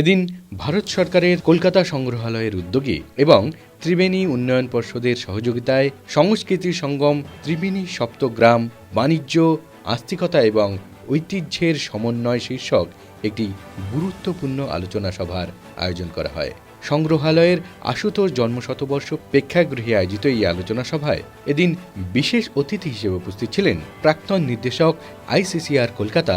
এদিন ভারত সরকারের কলকাতা সংগ্রহালয়ের উদ্যোগে এবং ত্রিবেণী উন্নয়ন পর্ষদের সহযোগিতায় সংস্কৃতি সঙ্গম ত্রিবেণী সপ্তগ্রাম, বাণিজ্য, আস্তিকতা এবং ঐতিহ্যের সমন্বয় শীর্ষক একটি গুরুত্বপূর্ণ আলোচনা সভার আয়োজন করা হয়। সংগ্রহালয়ের আশুতোষ জন্মশতবর্ষ প্রেক্ষাগৃহে আয়োজিত এই আলোচনা সভায় এদিন বিশেষ অতিথি হিসেবে উপস্থিত ছিলেন প্রাক্তন নির্দেশক আইসিসিআর কলকাতা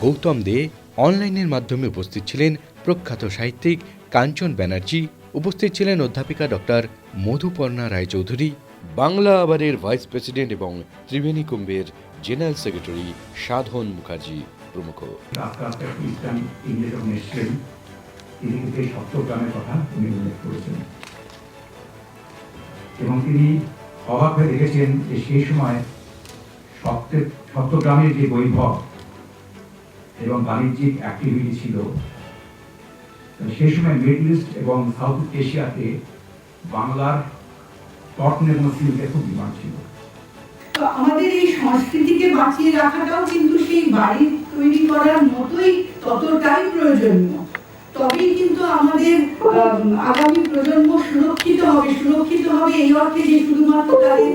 গৌতম দে। অনলাইনের মাধ্যমে উপস্থিত ছিলেন প্রখ্যাত সাহিত্যিক কাঞ্চন ব্যানার্জি উপস্থিত ছিলেন অধ্যাপিকা ডক্টর মধুপর্ণা রায়চৌধুরী, বাংলা আবারের ভাইস প্রেসিডেন্ট এবং ত্রিবেণী কুম্ভের জেনারেল সেক্রেটারি সাধন মুখার্জি প্রমুখ। এবং তিনি অবাক হয়ে দেখেছেন যে সেই সময় সপ্তের সপ্তগ্রামের যে বৈভব এবং বাণিজ্যিক অ্যাক্টিভিটি ছিল সেই সময় মিডল ইস্ট এবং সাউথ এশিয়াতে বাংলার কটন এবং সিল্কের খুব ডিমান্ড ছিল। তো আমাদের এই সংস্কৃতিকে বাঁচিয়ে রাখাটাও কিন্তু সেই তৈরি করার মতোই ততটাই প্রয়োজনীয়। তবেই কিন্তু আমাদের আগামী প্রজন্ম সুরক্ষিত হবে। সুরক্ষিত হবে এই অর্থে যে শুধুমাত্র তাদের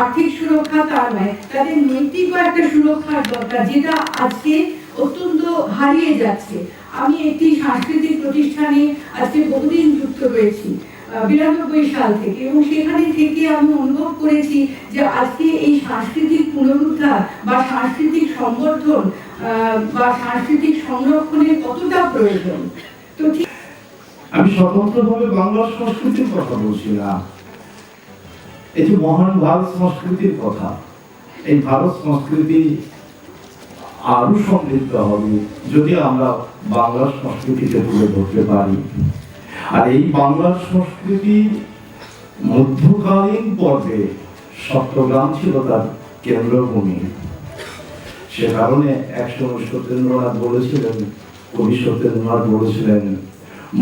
আর্থিক সুরক্ষা তার নয়, তাদের নৈতিক একটা সুরক্ষার দরকার, যেটা আজকে অত্যন্ত হারিয়ে যাচ্ছে। আমি একটি সাংস্কৃতিক প্রতিষ্ঠানে আজকে বহুদিন যুক্ত রয়েছি বিরানব্বই সাল থেকে। এবং সেখানে থেকে আমি অনুভব করেছি যে আজকে এই সাংস্কৃতিক পুনরুদ্ধার বা সাংস্কৃতিক সংবর্ধন বা সাংস্কৃতিক সংরক্ষণের কতটা প্রয়োজন? তো আমি স্বতন্ত্রভাবে বাংলার সংস্কৃতির কথা বলছি না এই যে মহান ভারত সংস্কৃতির কথা। এই ভারত সংস্কৃতি আরও সমৃদ্ধ হবে যদি আমরা বাংলার সংস্কৃতিকে তুলে ধরতে পারি। আর এই বাংলার সংস্কৃতি মধ্যকালীন পর্বে সপ্তগ্রাম ছিল তার কেন্দ্রভূমি। সে কারণে একশো সত্যেন্দ্রনাথ বলেছিলেন, কবি সত্যেন্দ্রনাথ বলেছিলেন,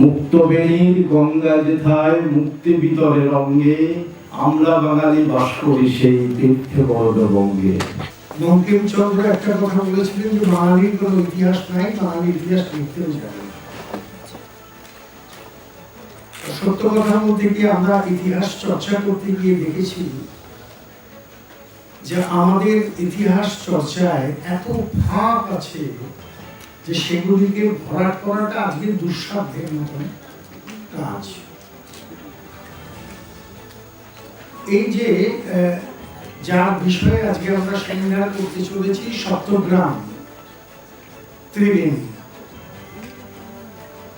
মুক্ত বেণীর গঙ্গা যেথায় মুক্তি বিতরের অঙ্গে, আমরা বাঙালি বাস করি সেই তীর্থে বরদ বঙ্গে। বঙ্কিমচন্দ্র একটা কথা বলেছিলেন যে বাঙালির ইতিহাস নাই বাঙালি ইতিহাস লিখতেও সত্য কথার মধ্যে গিয়ে আমরা ইতিহাস চর্চা করতে গিয়ে দেখেছি? যে আমাদের ইতিহাস চর্চায় এত ফাঁক আছে যে সেগুলিকে ভরাট করাটা আজকে দুঃসাধ্যের মতন কাজ। এই যে যার বিষয়ে আজকে আমরা সেমিনার করতে চলেছি সপ্তগ্রাম ত্রিবেণী।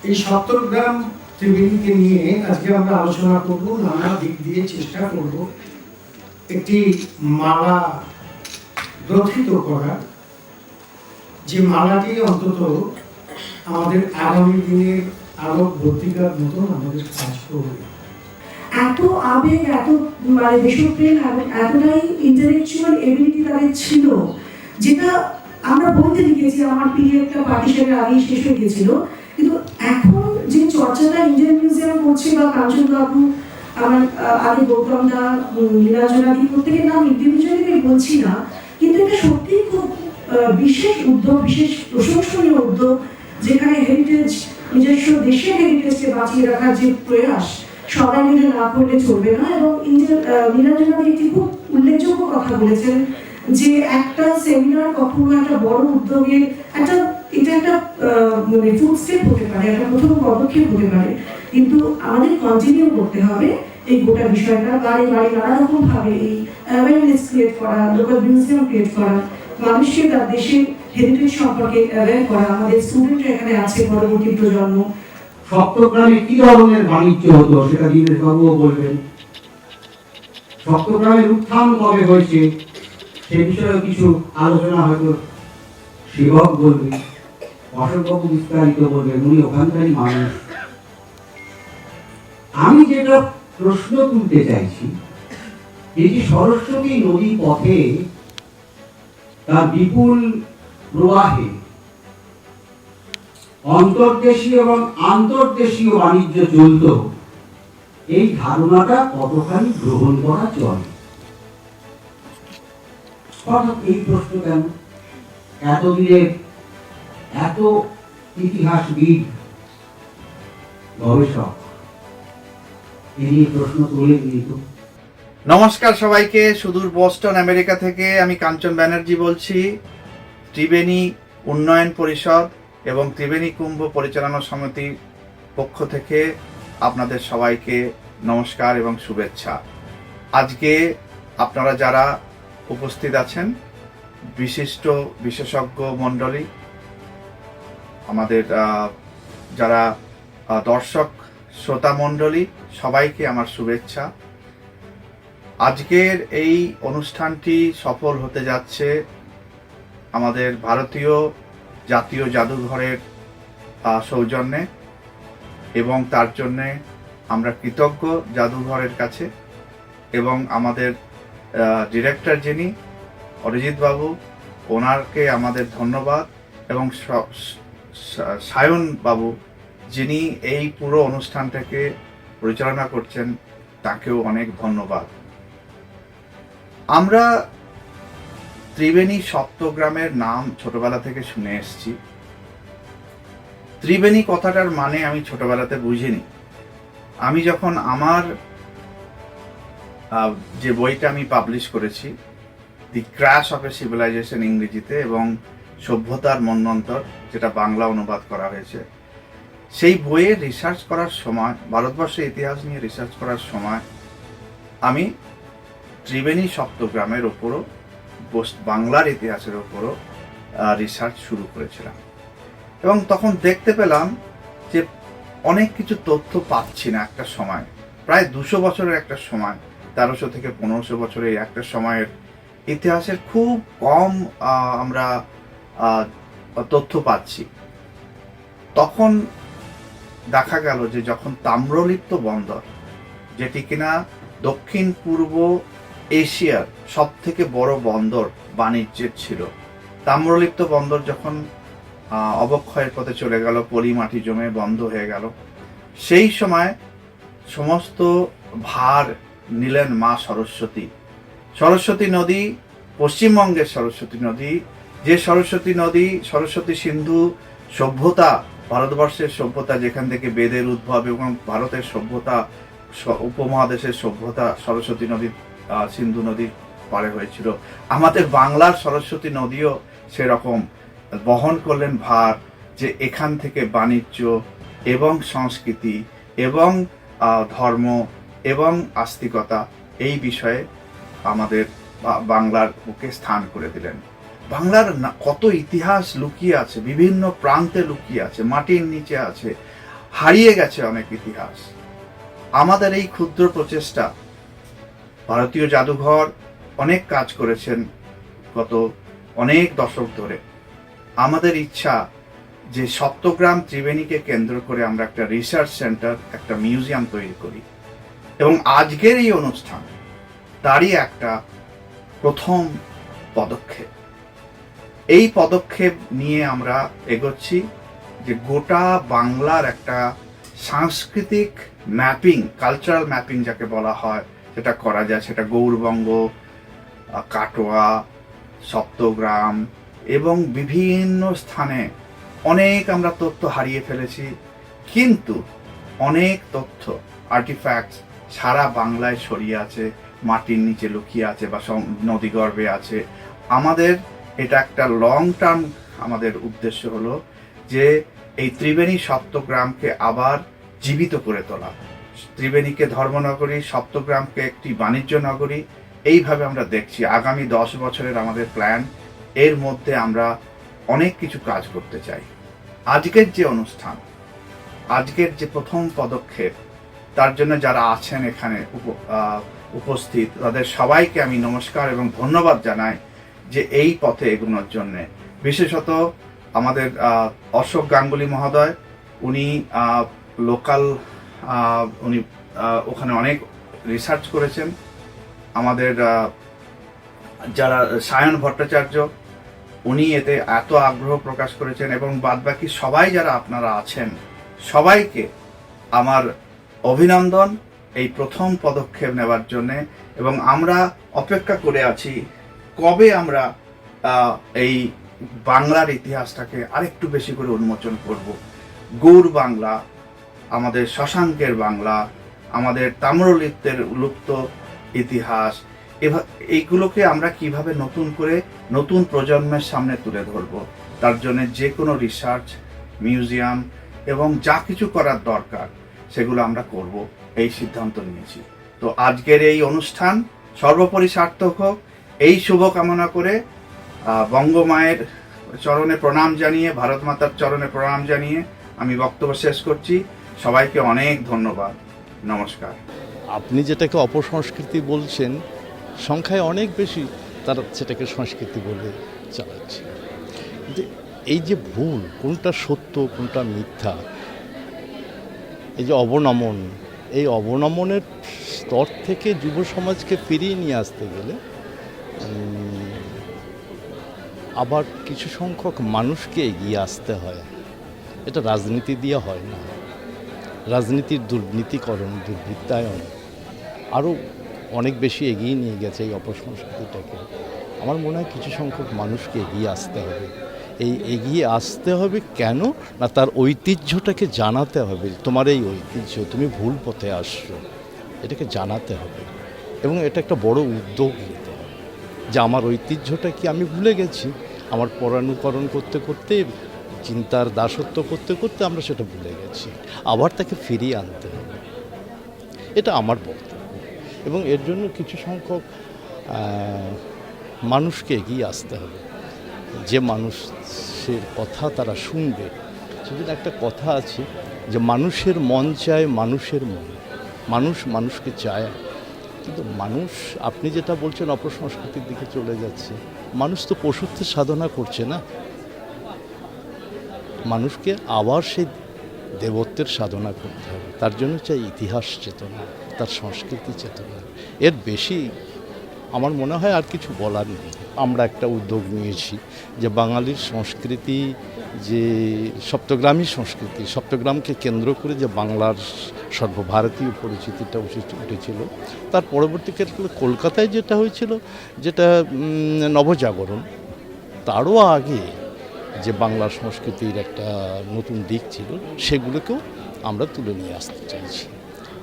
এই সপ্তগ্রাম ত্রিবেণীকে নিয়ে আজকে আমরা আলোচনা করব, নানা দিক দিয়ে চেষ্টা করব একটি মালা গ্রথিত করা। যে মালাটি অন্তত আমাদের আগামী দিনের আলোক বর্তিকার মতন আমাদের কাজ করবে। এত আবেগ, এত মানে দেশপ্রেম এতটাই ইন্টেলেকচুয়াল এবিলিটি তাদের ছিল, যেটা আমরা বলতে লিখেছি আমার পিরিয়ডটা পার্টিশনের আগেই শেষ হয়ে গেছিল কিন্তু এখন যে চর্চাটা ইন্ডিয়ান মিউজিয়াম করছে বা কাঞ্চন বাবু আমার আগে গৌতম দা নীলাঞ্জনা দি প্রত্যেকের নাম ইন্ডিভিজুয়ালি বলছি না, কিন্তু এটা সত্যিই খুব বিশেষ উদ্যোগ, বিশেষ প্রশংসনীয় উদ্যোগ, যেখানে হেরিটেজ নিজস্ব দেশের হেরিটেজকে বাঁচিয়ে রাখার যে প্রয়াস সবাই মিলে না করলে চলবে না এবং নীলাঞ্জনা একটি খুব উল্লেখযোগ্য কথা বলেছেন যে একটা সেমিনার কখনো একটা বড় উদ্যোগের একটা, এটা একটা মানে ফুড স্টেপ হতে পারে, একটা প্রথম পদক্ষেপ হতে পারে। কিন্তু আমাদের কন্টিনিউ করতে হবে এই গোটা বিষয়টা বাড়ি বাড়ি নানা রকম ভাবে এই অ্যাওয়ারনেস ক্রিয়েট করা লোকাল মিউজিয়াম ক্রিয়েট করা, মানুষকে তার দেশের হেরিটেজ সম্পর্কে অ্যাওয়ার করা, আমাদের স্টুডেন্টরা এখানে আছে পরবর্তী প্রজন্ম। সপ্তগ্রামে কি ধরনের বাণিজ্য হতো সেটা দীনেশ বাবুও বলবেন। সপ্তগ্রামের উত্থান কবে হয়েছে সে বিষয়ে কিছু আলোচনা হয়তো সেবক বলবে অশোকবাবু বিস্তারিত বলবেন, উনি ওখানকারই মানুষ। আমি যেটা প্রশ্ন তুলতে চাইছি, এই যে সরস্বতী নদী পথে তার বিপুল প্রবাহে অন্তর্দেশীয় এবং আন্তর্দেশীয় বাণিজ্য চলত। এই ধারণাটা কতখানি গ্রহণ করা চলে? এই প্রশ্ন কেন? এতদিনের এত ইতিহাসবিদ গবেষক, তিনি প্রশ্ন তুলে দিত নমস্কার সবাইকে, সুদূর বোস্টন, আমেরিকা থেকে আমি কাঞ্চন ব্যানার্জি বলছি। ত্রিবেণী উন্নয়ন পরিষদ এবং ত্রিবেণী কুম্ভ পরিচালনা সমিতির পক্ষ থেকে আপনাদের সবাইকে নমস্কার এবং শুভেচ্ছা। আজকে আপনারা যারা উপস্থিত আছেন, বিশিষ্ট বিশেষজ্ঞ মণ্ডলী, আমাদের যারা দর্শক শ্রোতা মণ্ডলী, সবাইকে আমার শুভেচ্ছা। আজকের এই অনুষ্ঠানটি সফল হতে যাচ্ছে আমাদের ভারতীয় জাতীয় জাদুঘরের সৌজন্যে এবং তার জন্যে আমরা কৃতজ্ঞ জাদুঘরের কাছে এবং আমাদের ডিরেক্টর যিনি, অরিজিৎ বাবু, ওনারকে আমাদের ধন্যবাদ এবং সায়ন বাবু যিনি এই পুরো অনুষ্ঠানটাকে পরিচালনা করছেন, তাকেও অনেক ধন্যবাদ। আমরা ত্রিবেণী সপ্তগ্রামের নাম ছোটবেলা থেকে শুনে এসেছি। ত্রিবেণী কথাটার মানে আমি ছোটবেলাতে বুঝিনি। আমি যখন আমার যে বইটা আমি পাবলিশ করেছি the crash of a civilisation ইংরেজিতে এবং সভ্যতার মন্বন্তর যেটা বাংলা অনুবাদ করা হয়েছে, সেই বইয়ে রিসার্চ করার সময় ভারতবর্ষের ইতিহাস নিয়ে রিসার্চ করার সময়, আমি ত্রিবেণী সপ্তগ্রামের ওপরও বাংলার ইতিহাসের ওপরও রিসার্চ শুরু করেছিলাম। এবং তখন দেখতে পেলাম যে অনেক কিছু তথ্য পাচ্ছি না একটা সময়। প্রায় দুশো বছরের একটা সময়, তেরোশো থেকে পনেরোশো বছরের একটা সময়ের ইতিহাসের খুব কম আমরা তথ্য পাচ্ছি। তখন দেখা গেল যে যখন তাম্রলিপ্ত বন্দর, যেটি কিনা দক্ষিণ পূর্ব এশিয়ার সব থেকে বড় বন্দর বাণিজ্যের ছিল। তাম্রলিপ্ত বন্দর যখন অবক্ষয়ের পথে চলে গেল পলি মাটি জমে বন্ধ হয়ে গেল সেই সময় সমস্ত ভার নিলেন মা সরস্বতী। সরস্বতী নদী পশ্চিমবঙ্গের সরস্বতী নদী যে সরস্বতী নদী সরস্বতী সিন্ধু সভ্যতা ভারতবর্ষের সভ্যতা যেখান থেকে বেদের উদ্ভব এবং ভারতের সভ্যতা উপমহাদেশের সভ্যতা সরস্বতী নদী আহ, সিন্ধু নদীর পারে হয়েছিল। আমাদের বাংলার সরস্বতী নদীও সেরকম বহন করলেন ভার যে এখান থেকে বাণিজ্য এবং সংস্কৃতি এবং ধর্ম এবং আস্তিকতা এই বিষয়ে আমাদের বাংলার বুকে স্থান করে দিলেন। বাংলার কত ইতিহাস লুকিয়ে আছে, বিভিন্ন প্রান্তে লুকিয়ে আছে, মাটির নিচে আছে, হারিয়ে গেছে অনেক ইতিহাস। আমাদের এই ক্ষুদ্র প্রচেষ্টা ভারতীয় জাদুঘর অনেক কাজ করেছেন গত অনেক দশক ধরে। আমাদের ইচ্ছা যে সপ্তগ্রাম ত্রিবেণীকে কেন্দ্র করে আমরা একটা রিসার্চ সেন্টার একটা মিউজিয়াম তৈরি করি। এবং আজকের এই অনুষ্ঠান তারই একটা প্রথম পদক্ষেপ। এই পদক্ষেপ নিয়ে আমরা এগোচ্ছি যে গোটা বাংলার একটা সাংস্কৃতিক ম্যাপিং কালচারাল ম্যাপিং যাকে বলা হয় সেটা করা যায় সেটা গৌরবঙ্গ কাটোয়া, সপ্তগ্রাম এবং বিভিন্ন স্থানে অনেক আমরা তথ্য হারিয়ে ফেলেছি। কিন্তু অনেক তথ্য আর্টিফ্যাক্টস সারা বাংলায় ছড়িয়ে আছে, মাটির নিচে লুকিয়ে আছে বা নদীগর্ভে আছে। আমাদের এটা একটা লং টার্ম আমাদের উদ্দেশ্য হলো যে এই ত্রিবেণী সপ্তগ্রামকে আবার জীবিত করে তোলা। ত্রিবেণীকে ধর্মনগরী, সপ্তগ্রামকে একটি বাণিজ্য নগরী। এইভাবে আমরা দেখছি আগামী দশ বছরের আমাদের প্ল্যান এর মধ্যে আমরা অনেক কিছু কাজ করতে চাই। আজকের যে অনুষ্ঠান, আজকের যে প্রথম পদক্ষেপ, তার জন্য যারা আছেন এখানে উপস্থিত, তাদের সবাইকে আমি নমস্কার এবং ধন্যবাদ জানাই যে এই পথে এগোনোর জন্যে। বিশেষত আমাদের অশোক গাঙ্গুলি মহোদয়, উনি লোকাল উনি ওখানে অনেক রিসার্চ করেছেন। আমাদের যারা সায়ন ভট্টাচার্য, উনি এতে এত আগ্রহ প্রকাশ করেছেন এবং বাদবাকি সবাই যারা আপনারা আছেন, সবাইকে আমার অভিনন্দন এই প্রথম পদক্ষেপ নেওয়ার জন্য। এবং আমরা অপেক্ষা করে আছি কবে আমরা এই বাংলার ইতিহাসটাকে আরেকটু বেশি করে উন্মোচন করব। গৌর বাংলা আমাদের শশাঙ্কের বাংলা, আমাদের তাম্রলিপ্তের লুপ্ত ইতিহাস এইগুলোকে আমরা কীভাবে নতুন করে নতুন প্রজন্মের সামনে তুলে ধরব? তার জন্য যে কোনো রিসার্চ মিউজিয়াম এবং যা কিছু করার দরকার, সেগুলো আমরা করব। এই সিদ্ধান্ত নিয়েছি। তো আজকের এই অনুষ্ঠান সর্বোপরি সার্থক হোক। এই শুভকামনা করে বঙ্গমায়ের চরণে প্রণাম জানিয়ে ভারত মাতার চরণে প্রণাম জানিয়ে আমি বক্তব্য শেষ করছি। সবাইকে অনেক ধন্যবাদ। নমস্কার। আপনি যেটাকে অপসংস্কৃতি বলছেন, সংখ্যায় অনেক বেশি তারা সেটাকে সংস্কৃতি বলে চালাচ্ছে। কিন্তু এই যে ভুল, কোনটা সত্য, কোনটা মিথ্যা, এই যে অবনমন, এই অবনমনের স্তর থেকে যুব সমাজকে ফিরিয়ে নিয়ে আসতে গেলে আবার কিছু সংখ্যক মানুষকে এগিয়ে আসতে হয়। এটা রাজনীতি দিয়ে হয় না। রাজনীতির দুর্নীতিকরণ, দুর্বৃত্তায়ন আরও অনেক বেশি এগিয়ে নিয়ে গেছে এই অপসংস্কৃতিটাকে। আমার মনে হয় কিছু সংখ্যক মানুষকে এগিয়ে আসতে হবে। এই এগিয়ে আসতে হবে কেন? না তার ঐতিহ্যটাকে জানাতে হবে তোমার এই ঐতিহ্য, তুমি ভুল পথে আসছো। এটাকে জানাতে হবে এবং এটা একটা বড় উদ্যোগ নিতে হবে। যে আমার ঐতিহ্যটা কি আমি ভুলে গেছি? আমার পরানুকরণ করতে করতে চিন্তার দাসত্ব করতে করতে আমরা সেটা ভুলে গেছি। আবার তাকে ফিরিয়ে আনতে হবে। এটা আমার বক্তব্য। এবং এর জন্য কিছু সংখ্যক মানুষকে এগিয়ে আসতে হবে। যে মানুষের কথা তারা শুনবে। সেদিন একটা কথা আছে যে, মানুষের মন চায় মানুষের মন। মানুষ মানুষকে চায়। কিন্তু মানুষ, আপনি যেটা বলছেন অপসংস্কৃতির দিকে চলে যাচ্ছে। মানুষ তো পশুত্বের সাধনা করছে না। মানুষকে আবার সেই দেবত্বের সাধনা করতে হবে। তার জন্য চাই ইতিহাস চেতনা, তার সংস্কৃতি চেতনা। এর বেশি আমার মনে হয় আর কিছু বলার নেই। আমরা একটা উদ্যোগ নিয়েছি যে বাঙালির সংস্কৃতি যে সপ্তগ্রামী সংস্কৃতি, সপ্তগ্রামকে কেন্দ্র করে যে বাংলার সর্বভারতীয় পরিচিতিটা উঠে- উঠেছিল। তার পরবর্তীকালে কলকাতায় যেটা হয়েছিল, যেটা নবজাগরণ, তারও আগে যে বাংলা সংস্কৃতির একটা নতুন দিক ছিল, সেগুলোকেও আমরা তুলে নিয়ে আসতে চাইছি।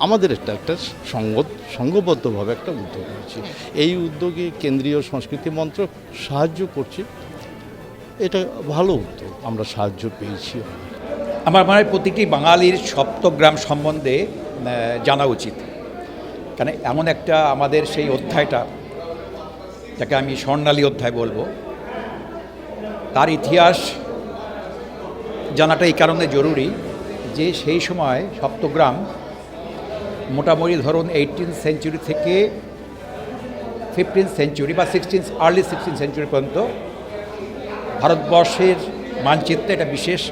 আমাদের একটা একটা সঙ্গ সঙ্গবদ্ধভাবে একটা উদ্যোগ হয়েছে। এই উদ্যোগে কেন্দ্রীয় সংস্কৃতি মন্ত্রক সাহায্য করছে। এটা ভালো উদ্যোগ, আমরা সাহায্য পেয়েছি। আমার মনে হয় প্রতিটি বাঙালির সপ্তগ্রাম সম্বন্ধে জানা উচিত। কারণ এমন একটা আমাদের সেই অধ্যায়টা, যাকে আমি স্বর্ণালী অধ্যায় বলব তার ইতিহাস জানাটা এই কারণে জরুরি যে সেই সময় সপ্তগ্রাম মোটামুটি ধরুন এইটিন সেঞ্চুরি থেকে ফিফটিন সেঞ্চুরি বা সিক্সটিন আর্লি সিক্সটিন সেঞ্চুরি পর্যন্ত ভারতবর্ষের মানচিত্রে একটা বিশেষ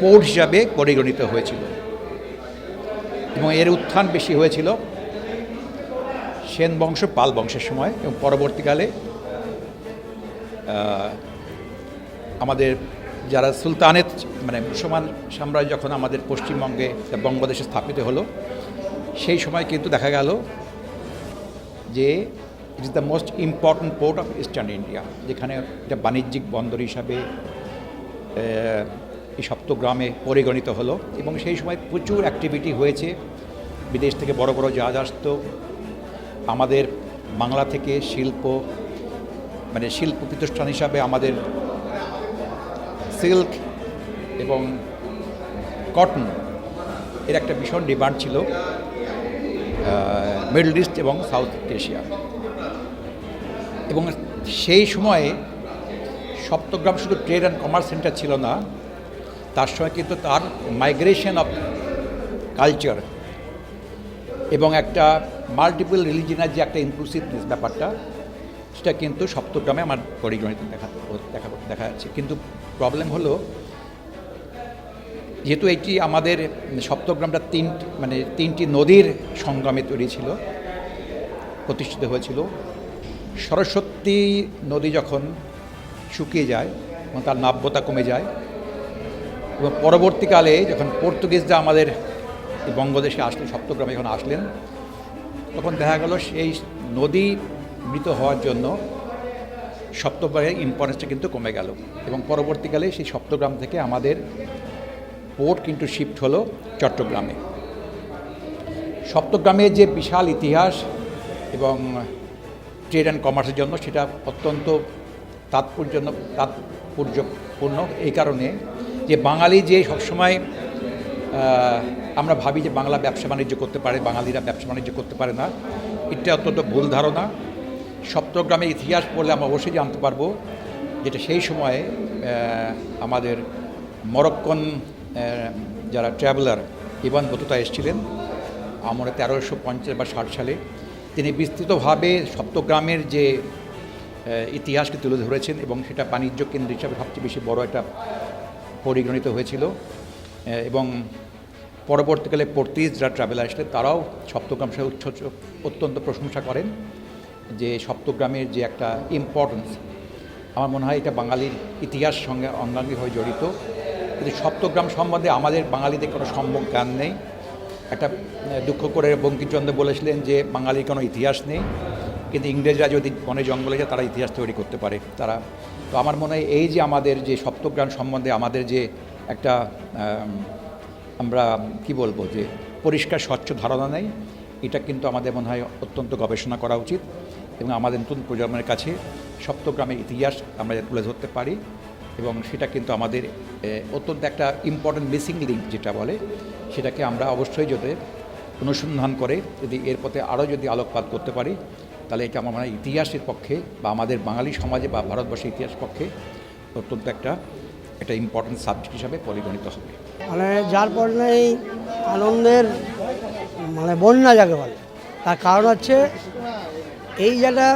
পোর্ট হিসাবে পরিগণিত হয়েছিল। এবং এর উত্থান বেশি হয়েছিল সেন বংশ পাল বংশের সময় এবং পরবর্তীকালে আমাদের যারা সুলতানের মানে মুসলমান সাম্রাজ্য যখন আমাদের পশ্চিমবঙ্গে বঙ্গদেশে স্থাপিত হলো, সেই সময় কিন্তু দেখা গেল যে it is the most important port of eastern India যেখানে একটা বাণিজ্যিক বন্দর হিসাবে এই সপ্তগ্রামে পরিগণিত হলো এবং সেই সময় প্রচুর অ্যাক্টিভিটি হয়েছে। বিদেশ থেকে বড় বড় জাহাজ আসতো। আমাদের বাংলা থেকে শিল্প মানে শিল্প প্রতিষ্ঠান হিসাবে আমাদের সিল্ক এবং কটন এর একটা ভীষণ ডিমান্ড ছিল মিডল ইস্ট এবং সাউথ এশিয়া। এবং সেই সময়ে সপ্তগ্রাম শুধু ট্রেড অ্যান্ড কমার্স সেন্টার ছিল না, তার সময় কিন্তু তার মাইগ্রেশন অফ কালচার এবং একটা মাল্টিপল রিলিজিনের যে একটা ইনক্লুসিভনেস ব্যাপারটা, সেটা কিন্তু সপ্তগ্রামে আমার পরিগণিত দেখা দেখা দেখা যাচ্ছে। কিন্তু প্রবলেম হলো, যেহেতু এটি আমাদের সপ্তগ্রামটা তিন মানে তিনটি নদীর সংগ্রামে তৈরি ছিল, প্রতিষ্ঠিত হয়েছিল, সরস্বতী নদী যখন শুকিয়ে যায় এবং তার নাব্যতা কমে যায়, এবং পরবর্তীকালে যখন পর্তুগিজরা আমাদের বঙ্গদেশে আসলেন, সপ্তগ্রামে যখন আসলেন, তখন দেখা গেল সেই নদী মৃত হওয়ার জন্য সপ্তগ্রামের ইম্পর্টেন্সটা কিন্তু কমে গেল। এবং পরবর্তীকালে সেই সপ্তগ্রাম থেকে আমাদের পোর্ট কিন্তু শিফট হলো চট্টগ্রামে। সপ্তগ্রামের যে বিশাল ইতিহাস এবং ট্রেড অ্যান্ড কমার্সের জন্য সেটা অত্যন্ত তাৎপর্য তাৎপর্যপূর্ণ এই কারণে যে বাঙালি যে সবসময় আমরা ভাবি যে বাংলা ব্যবসা বাণিজ্য করতে পারে, বাঙালিরা ব্যবসা বাণিজ্য করতে পারে না, এটা অত্যন্ত ভুল ধারণা। সপ্তগ্রামের ইতিহাস পড়লে আমরা অবশ্যই জানতে পারব যেটা সেই সময়ে আমাদের মরক্কন যারা ট্রাভেলার ইবান বতুতা এসেছিলেন, আমরা তেরোশো পঞ্চাশ বা ষাট সালে, তিনি বিস্তৃতভাবে সপ্তগ্রামের যে ইতিহাসকে তুলে ধরেছেন এবং সেটা বাণিজ্য কেন্দ্র হিসাবে সবচেয়ে বেশি বড় একটা পরিগণিত হয়েছিল। এবং পরবর্তীকালে পর্তুগিজরা ট্রাভেলার আসলেন তারাও সপ্তগ্রাম সে উচ্চ অত্যন্ত প্রশংসা করেন। যে সপ্তগ্রামের যে একটা ইম্পর্টেন্স আমার মনে হয় এটা বাঙালির ইতিহাস সঙ্গে অঙ্গাঙ্গিভাবে জড়িত। কিন্তু সপ্তগ্রাম সম্বন্ধে আমাদের বাঙালিদের কোনো সম্যক জ্ঞান নেই। একটা দুঃখ করে বঙ্কিমচন্দ্র বলেছিলেন যে বাঙালির কোনো ইতিহাস নেই। কিন্তু ইংরেজরা যদি বনে জঙ্গলে যায়, তারা ইতিহাস তৈরি করতে পারে। তারা, তো আমার মনে হয় এই যে আমাদের যে সপ্তগ্রাম সম্বন্ধে আমাদের যে একটা আমরা কি বলব যে পরিষ্কার স্বচ্ছ ধারণা নেই, এটা কিন্তু আমাদের মনে হয় অত্যন্ত গবেষণা করা উচিত। এবং আমাদের নতুন প্রজন্মের কাছে সপ্তগ্রামের ইতিহাস আমরা তুলে ধরতে পারি এবং সেটা কিন্তু আমাদের অত্যন্ত একটা ইম্পর্ট্যান্ট মিসিং লিঙ্ক যেটা বলে, সেটাকে আমরা অবশ্যই যদি অনুসন্ধান করে যদি এর পথে আরও যদি আলোকপাত করতে পারি, তাহলে এটা আমার মানে ইতিহাসের পক্ষে বা আমাদের বাঙালি সমাজে বা ভারতবর্ষের ইতিহাস পক্ষে অত্যন্ত একটা একটা ইম্পর্ট্যান্ট সাবজেক্ট হিসাবে পরিগণিত হবে। মানে যার পর আনন্দের মানে বন্যা যাকে বলে, তার কারণ হচ্ছে এই যেটা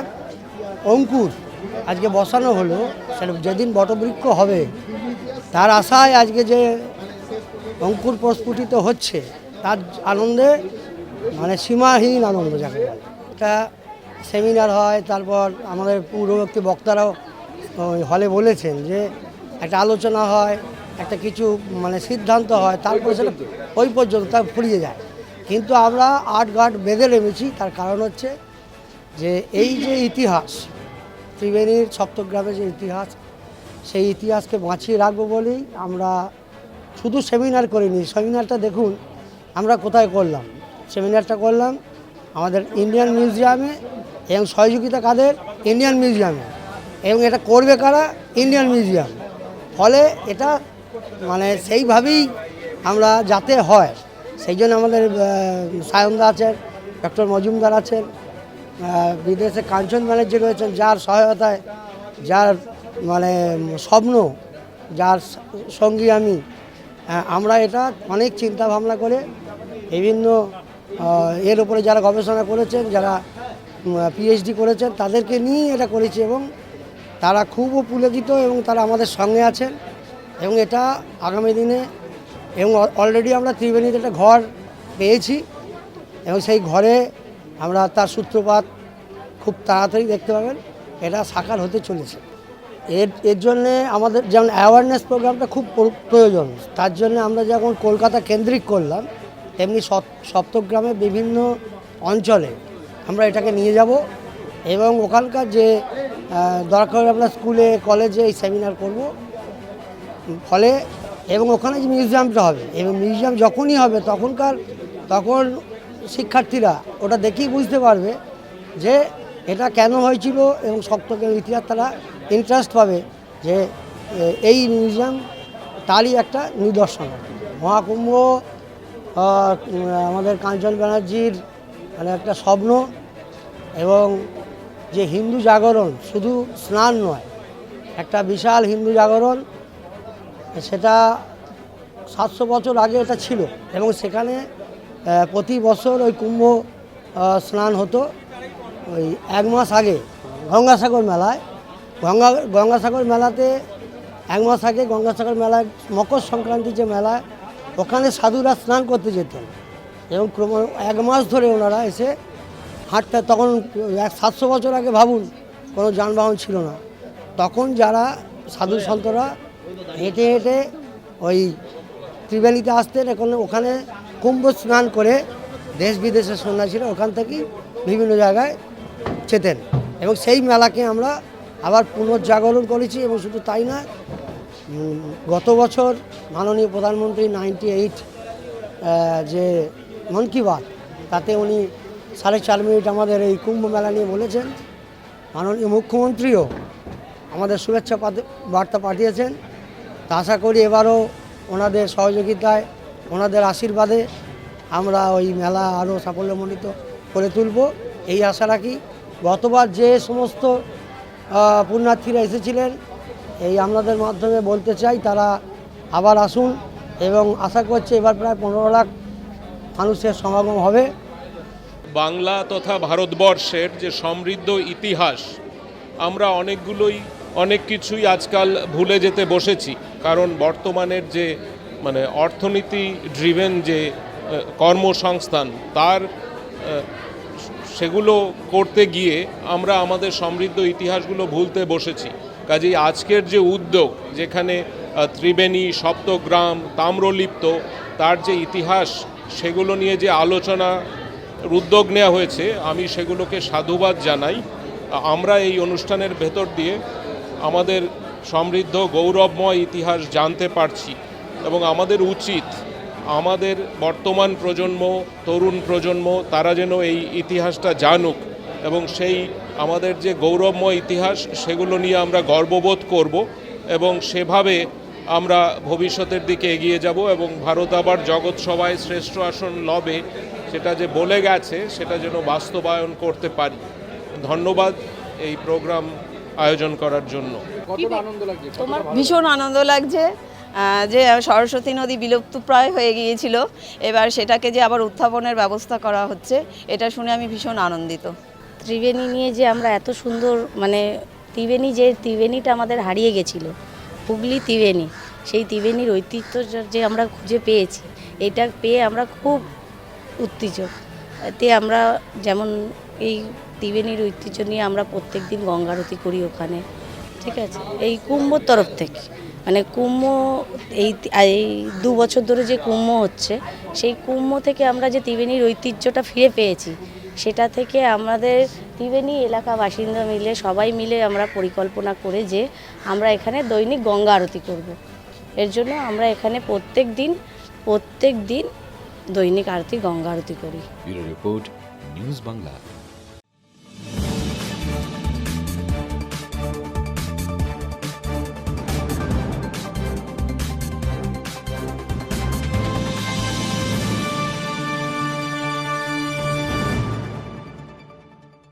অঙ্কুর আজকে বসানো হলো, সেটা যেদিন বটবৃক্ষ হবে, তার আশায় আজকে যে অঙ্কুর প্রস্ফুটিত হচ্ছে, তার আনন্দে মানে সীমাহীন আনন্দ যাকে একটা সেমিনার হয়, তারপর আমাদের পূর্ববর্তী বক্তারাও হলে বলেছেন যে একটা আলোচনা হয়, একটা কিছু মানে সিদ্ধান্ত হয়, তারপরে সেটা ওই পর্যন্ত ফুরিয়ে যায়। কিন্তু আমরা আট গাঁট বেঁধে নেমেছি, তার কারণ হচ্ছে যে এই যে ইতিহাস, ত্রিবেণীর সপ্তগ্রামের যে ইতিহাস, সেই ইতিহাসকে বাঁচিয়ে রাখব বলেই আমরা শুধু সেমিনার করিনি, সেমিনারটা দেখুন আমরা কোথায় করলাম। সেমিনারটা করলাম আমাদের ইন্ডিয়ান মিউজিয়ামে এবং সহযোগিতা কাদের? ইন্ডিয়ান মিউজিয়ামে। এবং এটা করবে কারা? Indian museum. ফলে এটা মানে সেইভাবেই আমরা যাতে হয়, সেই জন্য আমাদের সায়নদা আছেন, ডক্টর মজুমদার আছেন বিদেশে কাঞ্চন ব্যানার্জি রয়েছেন, যার সহায়তায়, যার মানে স্বপ্ন, যার সঙ্গী আমি। আমরা এটা অনেক চিন্তা ভাবনা করে বিভিন্ন এর উপরে যারা গবেষণা করেছেন, যারা পিএইচডি করেছেন, তাদেরকে নিয়ে এটা করেছি এবং তারা খুব পুলকিত এবং তারা আমাদের সঙ্গে আছেন এবং এটা আগামী দিনে এবং অলরেডি আমরা ত্রিবেণীতে একটা ঘর পেয়েছি এবং সেই ঘরে আমরা তার সূত্রপাত খুব তাড়াতাড়ি দেখতে পাবেন। এটা সাকার হতে চলেছে। এর এর জন্যে আমাদের যেমন অ্যাওয়ারনেস প্রোগ্রামটা খুব প্রয়োজন। তার জন্য আমরা যখন কলকাতা কেন্দ্রিক করলাম, তেমনি সপ- সপ্তগ্রামে বিভিন্ন অঞ্চলে আমরা এটাকে নিয়ে যাব এবং ওখানকার যে দরকার আমরা স্কুলে, কলেজে এই সেমিনার করব। ফলে, এবং ওখানে যে মিউজিয়ামটা হবে, এবং মিউজিয়াম যখনই হবে, তখনকার, তখন শিক্ষার্থীরা ওটা দেখেই বুঝতে পারবে যে এটা কেন হয়েছিল এবং সপ্তকের ইতিহাস তারা ইন্টারেস্ট পাবে যে এই মিউজিয়াম তারই একটা নিদর্শন। মহাকুম্ভ আমাদের কাঞ্চন ব্যানার্জির মানে একটা স্বপ্ন এবং যে হিন্দু জাগরণ শুধু স্নান নয়, একটা বিশাল হিন্দু জাগরণ, সেটা সাতশো বছর আগে এটা ছিল এবং সেখানে প্রতি বছর ওই কুম্ভ স্নান হতো। ওই এক মাস আগে গঙ্গাসাগর মেলায়। গঙ্গা, গঙ্গাসাগর মেলাতে এক মাস আগে গঙ্গাসাগর মেলায় মকর সংক্রান্তির যে মেলা, ওখানে সাধুরা স্নান করতে যেতেন। এবং ক্রম এক মাস ধরে ওনারা এসে হাঁটতে, তখন এক সাতশো বছর আগে ভাবুন, কোনো যানবাহন ছিল না। তখন যারা সাধু সন্তরা হেঁটে হেঁটে ওই ত্রিবেণীতে আসতেন, এখন ওখানে কুম্ভ স্নান করে দেশ বিদেশের সন্ন্যাসীরা ওখান থেকেই বিভিন্ন জায়গায় যেতেন এবং সেই মেলাকে আমরা আবার পুনর্জাগরণ করেছি এবং শুধু তাই না গত বছর মাননীয় প্রধানমন্ত্রী নাইনটি এইট যে মন কি বাত, তাতে উনি সাড়ে চার মিনিট আমাদের এই কুম্ভ মেলা নিয়ে বলেছেন। মাননীয় মুখ্যমন্ত্রীও আমাদের শুভেচ্ছা বার্তা পাঠিয়েছেন। তা আশা করি এবারও ওনাদের সহযোগিতায় ওনাদের আশীর্বাদে আমরা ওই মেলা আরও সাফল্যমণ্ডিত করে তুলব। এই আশা রাখি গতবার যে সমস্ত পুণ্যার্থীরা এসেছিলেন, এই আপনাদের মাধ্যমে বলতে চাই তারা আবার আসুন এবং আশা করছি এবার প্রায় পনেরো লাখ মানুষের সমাগম হবে। বাংলা তথা ভারতবর্ষের যে সমৃদ্ধ ইতিহাস, আমরা অনেকগুলোই, অনেক কিছুই আজকাল ভুলে যেতে বসেছি। কারণ বর্তমানের যে মানে অর্থনীতি ড্রিভেন যে কর্মসংস্থান, তার সেগুলো করতে গিয়ে আমরা আমাদের সমৃদ্ধ ইতিহাসগুলো ভুলতে বসেছি। কাজেই আজকের যে উদ্যোগ, যেখানে ত্রিবেণী, সপ্তগ্রাম, তাম্রলিপ্ত, তার যে ইতিহাস, সেগুলো নিয়ে যে আলোচনা, উদ্যোগ নেওয়া হয়েছে, আমি সেগুলোকে সাধুবাদ জানাই। আমরা এই অনুষ্ঠানের ভেতর দিয়ে আমাদের সমৃদ্ধ গৌরবময় ইতিহাস জানতে পারছি। এবং আমাদের উচিত আমাদের বর্তমান প্রজন্ম তরুণ প্রজন্ম তারা যেন এই ইতিহাসটা জানুক এবং সেই আমাদের যে গৌরবময় ইতিহাস সেগুলো নিয়ে আমরা গর্ববোধ করব এবং সেভাবে আমরা ভবিষ্যতের দিকে এগিয়ে যাব এবং ভারত আবার জগৎ সভায় শ্রেষ্ঠ আসন লবে সেটা যে বলে গেছে সেটা যেন বাস্তবায়ন করতে পারি। ধন্যবাদ এই প্রোগ্রাম আয়োজন করার জন্য। ভীষণ আনন্দ লাগছে। যে সরস্বতী নদী বিলুপ্তপ্রায় হয়ে গিয়েছিল, এবার সেটাকে যে আবার উত্থাপনের ব্যবস্থা করা হচ্ছে, এটা শুনে আমি ভীষণ আনন্দিত। ত্রিবেণী নিয়ে যে আমরা এত সুন্দর মানে ত্রিবেণী যে ত্রিবেণীটা আমাদের হারিয়ে গেছিল, হুগলি ত্রিবেণী, সেই ত্রিবেণীর ঐতিহ্য যে আমরা খুঁজে পেয়েছি, এটা পেয়ে আমরা খুব উত্তেজক। এতে আমরা যেমন এই ত্রিবেণীর ঐতিহ্য নিয়ে আমরা প্রত্যেক দিন গঙ্গারতি করি ওখানে, ঠিক আছে? এই কুম্ভর তরফ থেকে। মানে কুম্ভ এই এই দু বছর ধরে যে কুম্ভ হচ্ছে, সেই কুম্ভ থেকে আমরা যে ত্রিবেণীর ঐতিহ্যটা ফিরে পেয়েছি, সেটা থেকে আমাদের ত্রিবেণী এলাকা বাসিন্দা মিলে, সবাই মিলে আমরা পরিকল্পনা করে যে আমরা এখানে দৈনিক গঙ্গা আরতি করব। এর জন্য আমরা এখানে প্রত্যেক দিন প্রত্যেক দিন দৈনিক আরতি, গঙ্গা আরতি করি রিপোর্ট, নিউজ বাংলা